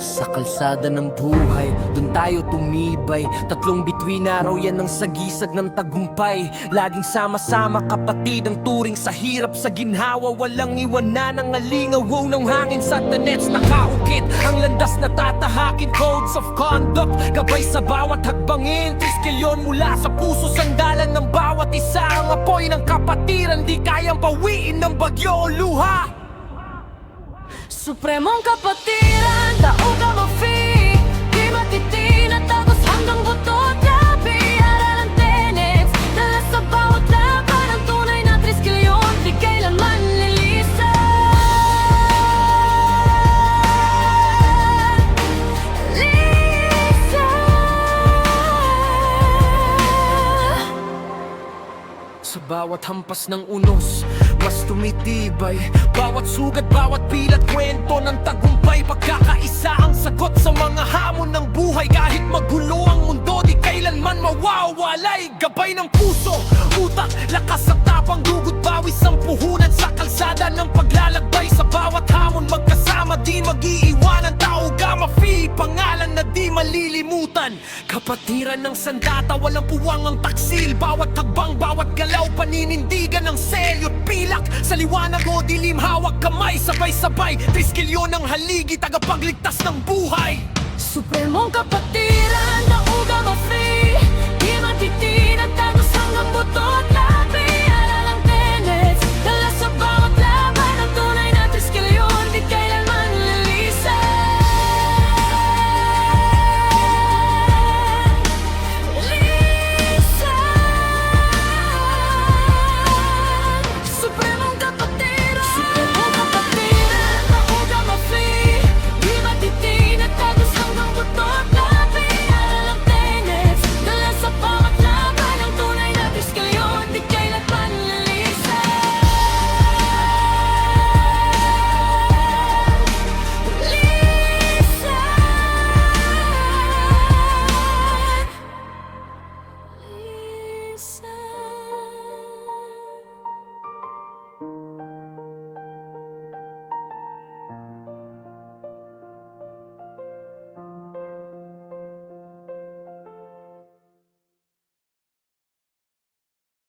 Sa kalsada ng buhay, dun tayo tumibay. Tatlong bituin araw yan ang sagisag ng tagumpay. Laging sama-sama kapatid ang turing sa hirap sa ginhawa. Walang iwanan ang alingaw ng hangin sa tenets nakaukit Ang landas na tatahakin, codes of conduct. Gabay sa bawat hagbangin, triskilyon mula sa puso. Sandalan ng bawat isa ang apoy ng kapatiran. Di kayang pawiin ng bagyo o luha Supremong kapatiran, dauga Sa bawat hampas ng unos, mas tumitibay. Bawat sugat, bawat pilat, kwento ng tagumpay. Pagkakaisa ang sagot sa mga hamon ng buhay. Kahit magulo ang mundo, di kailanman mawawalay. Gabay ng puso, utak, lakas at Kapatiran ng sandata, walang puwang ang taksil. Bawat hagbang, bawat galaw, paninindigan ng selyo't pilak. Sa liwanag o dilim, hawak kamay, sabay-sabay. Triskilyo ng haligi, tagapagligtas ng buhay. Supremong kapatiran, dauga mo fi